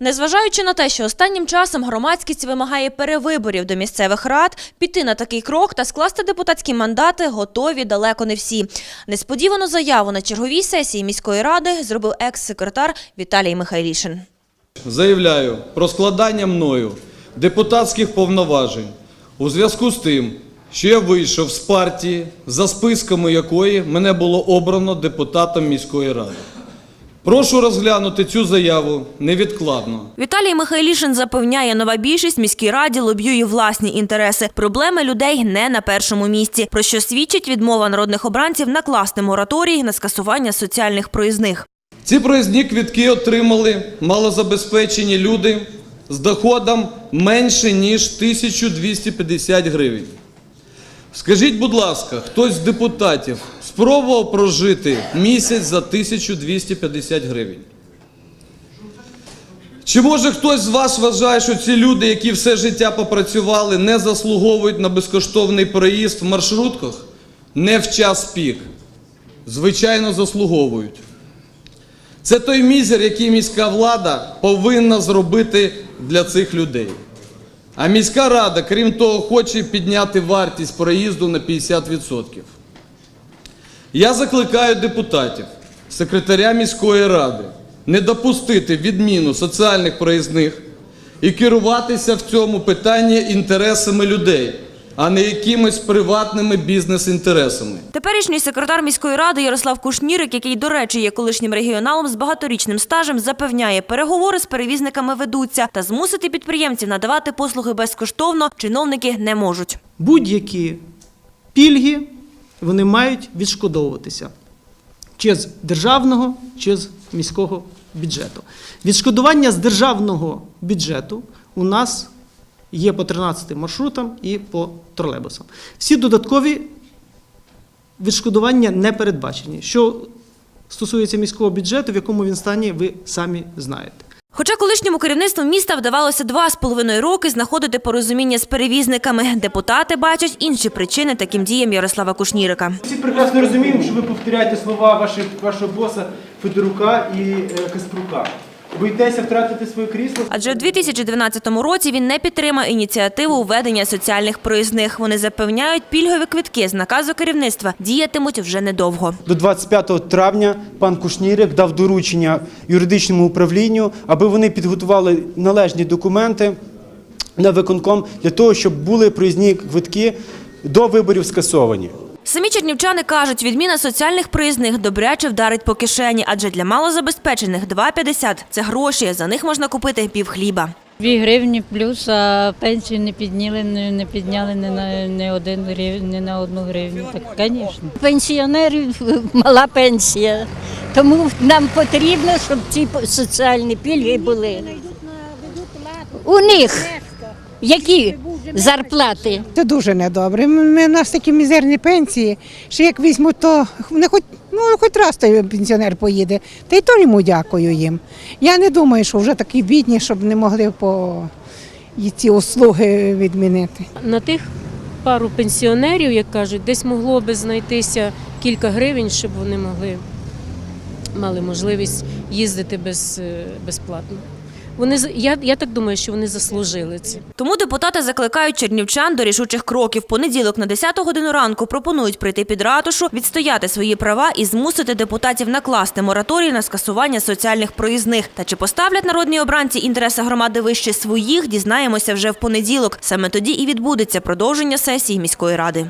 Незважаючи на те, що останнім часом громадськість вимагає перевиборів до місцевих рад, піти на такий крок та скласти депутатські мандати готові далеко не всі. Несподівану заяву на черговій сесії міської ради зробив екс-секретар Віталій Михайлішин. Заявляю про складання мною депутатських повноважень у зв'язку з тим, що я вийшов з партії, за списками якої мене було обрано депутатом міської ради. Прошу розглянути цю заяву невідкладно. Віталій Михайлішин запевняє, нова більшість міській раді лобіює власні інтереси. Проблеми людей не на першому місці, про що свідчить відмова народних обранців накласти мораторій на скасування соціальних проїзних. Ці проїзні квітки отримали малозабезпечені люди з доходом менше ніж 1250 гривень. Скажіть, будь ласка, хтось з депутатів спробував прожити місяць за 1250 гривень? Чи може хтось з вас вважає, що ці люди, які все життя попрацювали, не заслуговують на безкоштовний проїзд в маршрутках? Не в час пік. Звичайно, заслуговують. Це той мізер, який міська влада повинна зробити для цих людей. А міська рада, крім того, хоче підняти вартість проїзду на 50%. Я закликаю депутатів, секретаря міської ради не допустити відміну соціальних проїзних і керуватися в цьому питанні інтересами людей, а не якимись приватними бізнес-інтересами. Теперішній секретар міської ради Ярослав Кушнірик, який, до речі, є колишнім регіоналом з багаторічним стажем, запевняє, переговори з перевізниками ведуться та змусити підприємців надавати послуги безкоштовно чиновники не можуть. будь-які пільги вони мають відшкодовуватися чи з державного, чи з міського бюджету. Відшкодування з державного бюджету у нас є по 13 маршрутам і по тролейбусам. Всі додаткові відшкодування не передбачені. Що стосується міського бюджету, в якому він стані, ви самі знаєте. Хоча колишньому керівництву міста вдавалося два з половиною роки знаходити порозуміння з перевізниками, депутати бачать інші причини таким діям Ярослава Кушнірика. Всі прекрасно розуміємо, що ви повторяєте слова ваших, вашого боса Федорука і е, Каспрука. Боїтеся втратити своє крісло? Адже в 2012 році він не підтримав ініціативу введення соціальних проїзних. Вони запевняють, пільгові квитки з наказу керівництва діятимуть вже недовго. До 25 травня пан Кушнірик дав доручення юридичному управлінню, аби вони підготували належні документи на виконком для того, щоб були проїзні квитки до виборів скасовані. Самі чернівчани кажуть, відміна соціальних проїзних добряче вдарить по кишені, адже для малозабезпечених 2,50 – це гроші. За них можна купити пів хліба. Дві гривні плюс, а пенсію не підняли, не, не підняли ні на не один грив, ні на одну гривню. Так, звісно. Пенсіонерів мала пенсія. Тому нам потрібно, щоб ці соціальні пільги були. У них які зарплати? Це дуже недобре. Ми, у нас такі мізерні пенсії, що як візьму, то не хоч, ну, хоч раз той пенсіонер поїде. Та й то йому дякую їм. Я не думаю, що вже такі бідні, щоб не могли по і ці услуги відмінити. на тих пару пенсіонерів, як кажуть, десь могло би знайтися кілька гривень, щоб вони могли мали можливість їздити без, е, безплатно. Вони я, я так думаю, що вони заслужили це. Тому депутати закликають чернівчан до рішучих кроків. Понеділок на 10 годину ранку пропонують прийти під ратушу, відстояти свої права і змусити депутатів накласти мораторій на скасування соціальних проїзних. Та чи поставлять народні обранці інтереси громади вище своїх, дізнаємося вже в понеділок. Саме тоді і відбудеться продовження сесії міської ради.